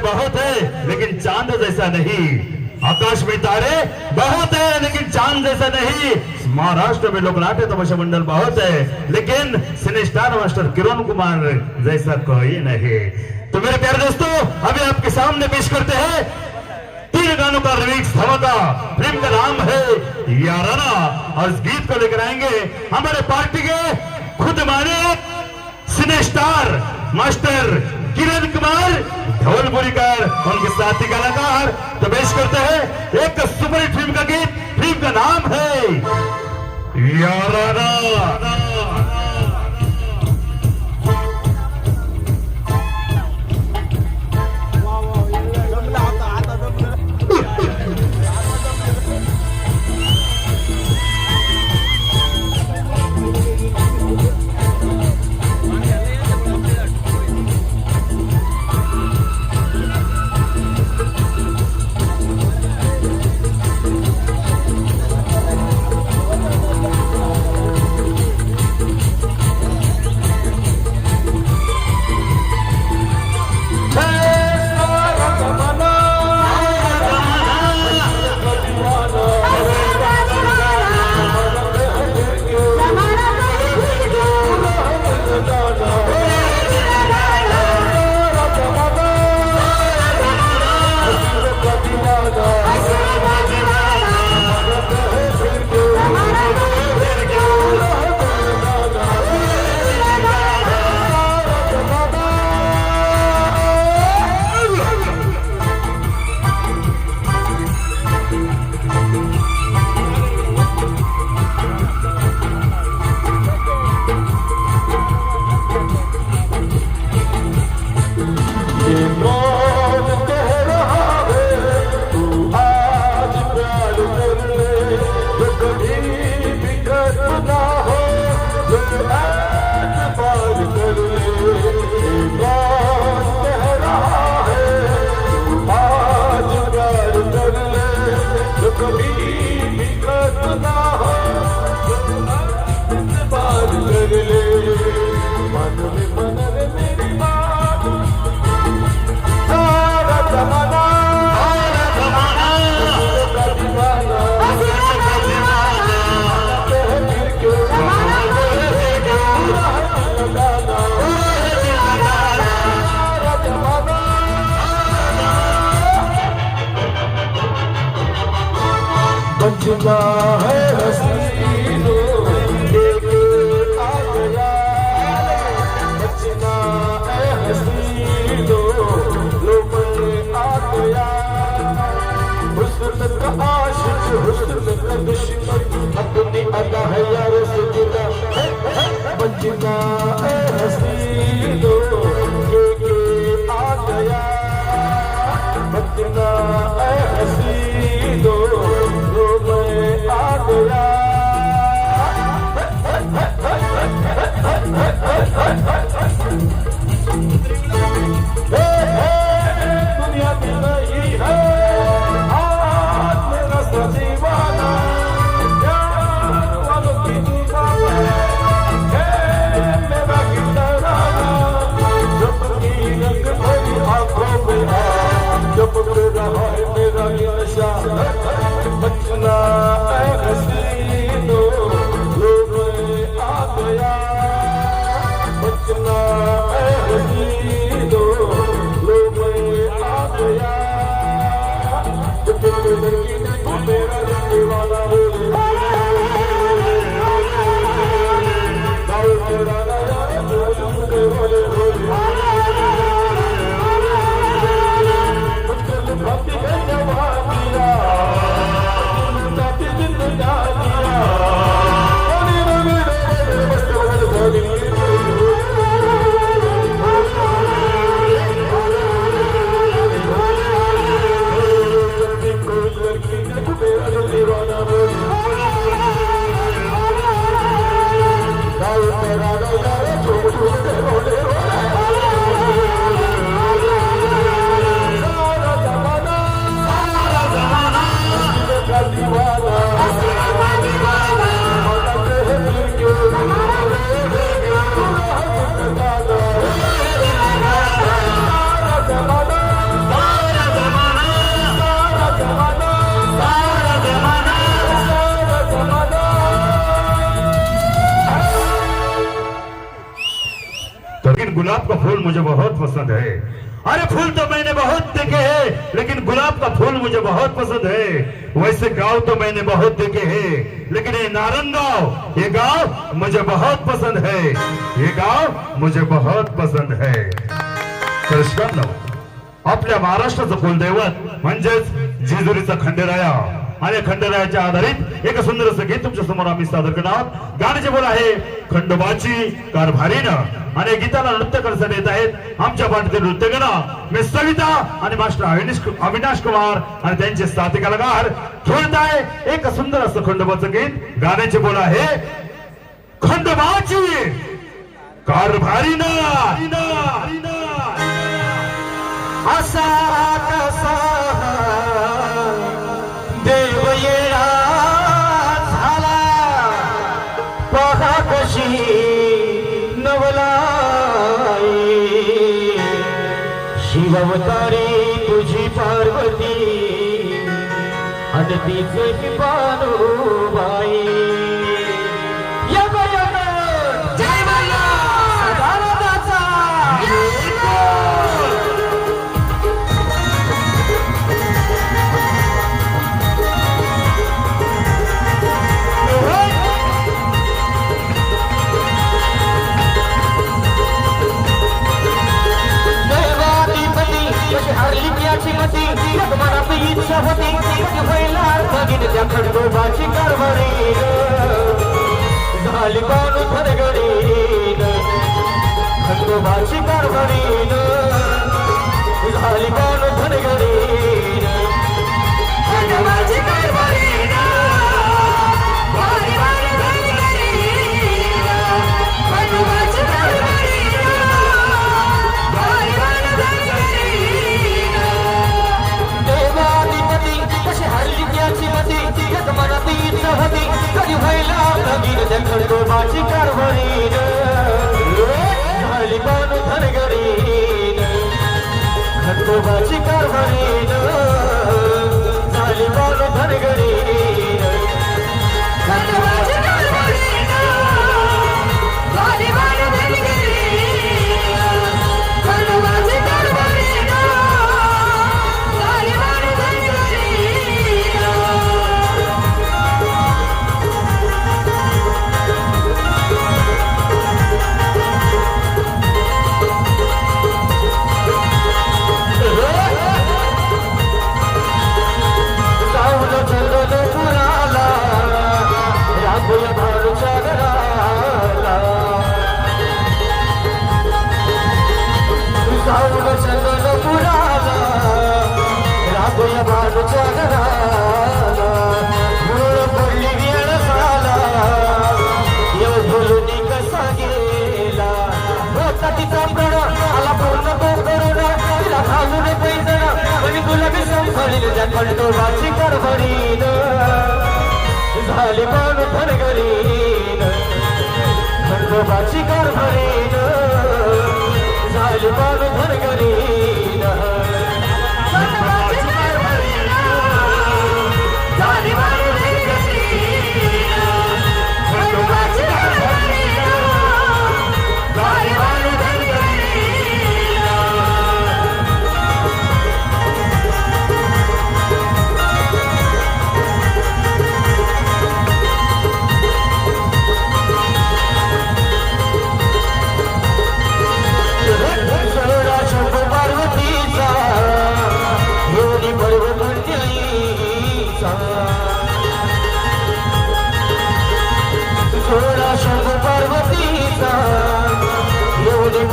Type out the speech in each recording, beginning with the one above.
बहुत है, लेकिन चाँद जैसा नहीं। आकाश में तारे बहुत है, लेकिन चाँद जैसा नहीं। महाराष्ट्र में लोग नाट्य तमाशा मंडल बहुत है, लेकिन cine star master Kiran Kumar जैसा कोई नहीं। तो मेरे प्यारे दोस्तों, अभी आपके सामने पेश करते हैं तीन गानों का रिमिक्स धमाका। फ़िल्म का नाम है याराना, और इस गीत को लेकर आएँगे हमारे पार्टी के खुद Mane cine star master Kiran Kumar Dhavalpurikar उनके साथी कलाकार तो पेश करते हैं एक सुपरहिट फ़िल्म का गीत, फ़िल्म का नाम है हुस्न का आशिक हुस्न का दुश्मन अपनी अदा है यार से बचना मुझे बहुत पसंद है। अरे फूल तो मैंने बहुत देखे हैं लेकिन गुलाब का फूल मुझे बहुत पसंद है। वैसे गांव तो मैंने बहुत देखे हैं लेकिन ये नारंग गांव ये गांव मुझे बहुत पसंद है। ये गांव मुझे बहुत पसंद है। कृष्ण आपल्या महाराष्ट्राचं कुलदैवत म्हणजेच जेजुरीचा खंडेराया। आणि खंडरायाच्या आधारित एक सुंदर असं गीत तुमच्यासमोर आम्ही सादर करणार आहोत. गाण्याचे बोल आहे खंडोबाची कारभारीनं. आणि गीताला नृत्य करण्यासाठी येत आहेत. आमच्या पाठीतील नृत्यगणा मी सविता आणि मास्टर अविनाश अविनाश कुमार आणि त्यांचे साथी कलाकार. खेळत आहे एक सुंदर असं खंडोबाचं गीत. गाण्याचे बोल आहे खंडोबाची कारभारीनं. असा कसा अवतारी तुझी पार्वती आणि तिचे बाई. झाली बाणू धनगडी खंडोबाची कारभारी झाली बाणू धनगडी खंडोबाची कारभारी वारी खंडोबाची कारभारी गुलाबी संभळील त्या खंडोबाची कारभारीन झाली बाणू धनगरीन खंडोबाची कारभारीन झाली बाणू धनगरीन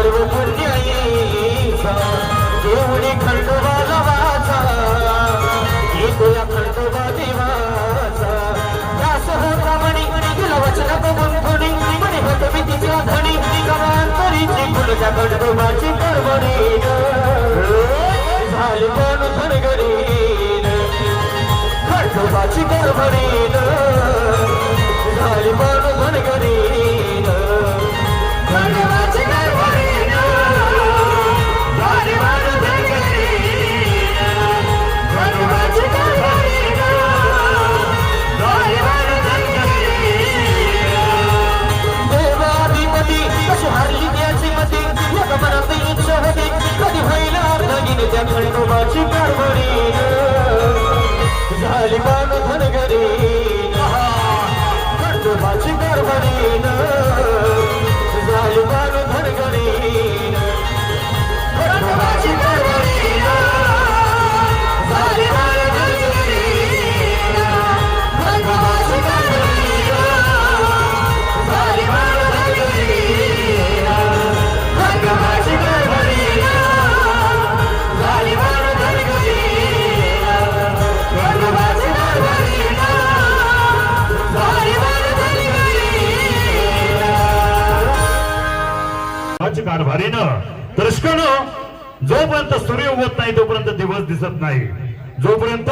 योनी पर्वत न्यायीचा खंडोबा वाचा येतोया खंडोबा देवाचा. दास होता म्हणी तुला वचन बघून कोणी म्हणे होत मी तिच्या धणी कमांतरीची कुलच्या खंडोबाची करबडी झाली पण धनगरीन खंडोबाची करबडीन कारभारीनं दर्शकानं जोपर्यंत सूर्य उगत नाही तोपर्यंत दिवस दिसत नाही. जोपर्यंत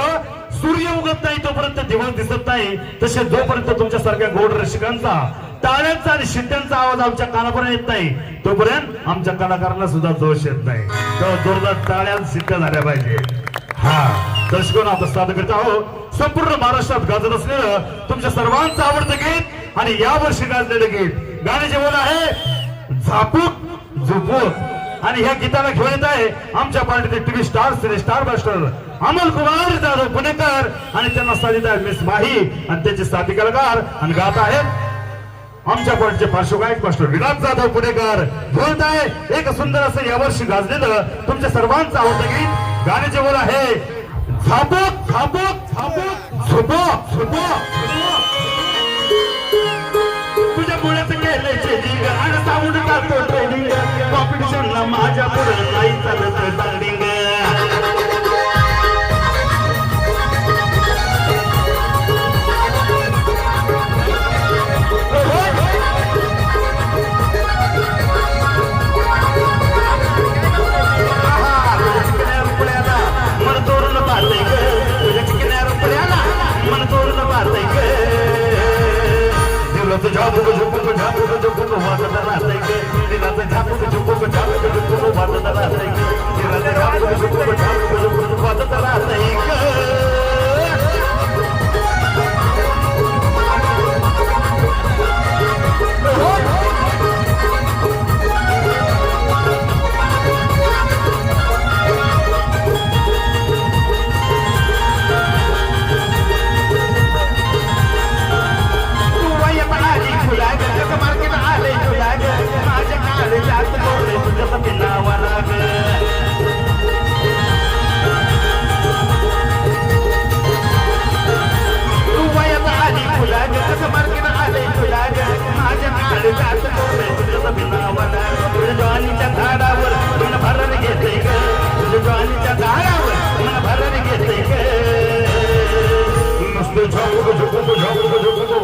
सूर्य उगत नाही तोपर्यंत दिवस दिसत नाही. तसे जोपर्यंत तुमच्यासारख्या गोड रसिकांचा टाळ्यांचा आणि शिट्ट्यांचा आवाज आमच्या कानापर्यंत येत नाही तोपर्यंत आमच्या कलाकारांना सुद्धा जोश येत नाही. तर जोरदार टाळ्या आणि शिट्ट्या झाल्या पाहिजे. हा दर्शकांना आता सादर करत आहोत संपूर्ण महाराष्ट्रात गाजत असलेलं तुमच्या सर्वांचं आवडतं गीत आणि या वर्षी गाजलेलं गीत. गाण्याचे बोल आहे झापूक झुपूक आणि ह्या गीताला घेऊन येत आहे आमच्या पार्टीचे TV star Shri star master Amol Kumar Jadhav Punekar. आणि त्यांना साधित आहे मिस माही. आणि त्याचे साथी कलाकार आणि गात आहेत आमच्या पार्टीचे पार्श्वगायक मास्टर विनाथ जाधव पुणेकर. घेऊन आहे एक सुंदर असं यावर्षी गाजलेलं तुमच्या सर्वांचं आवडतं गीत. गाण्याचे बोल आहे झापो झापो झापो झुपूक झुपूक पाहतय ग दिलाचं झापूक झुपूक झापूक झुपूक वाजत राहते ग. दिलाचं झापूक झुपूक झापूक झुपूक दिलाचं झापूक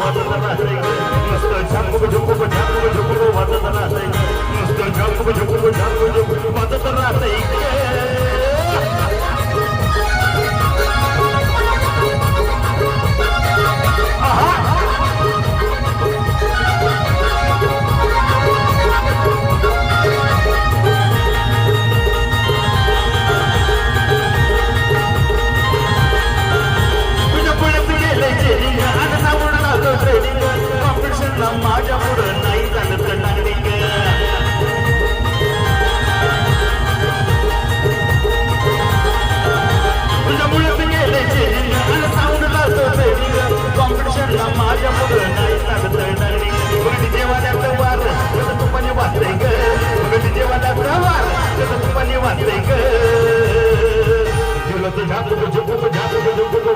झापूक झुपूक वाजत राहतंय ग.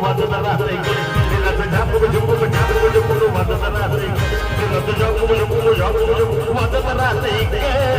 झुपूक वाजत राहतंय ग. दिलाचं झापूक झुपूक झापूक झुपूक वाजत राहतंय ग. दिलाचं झापूक झुपूक झापूक झुपूक वाजत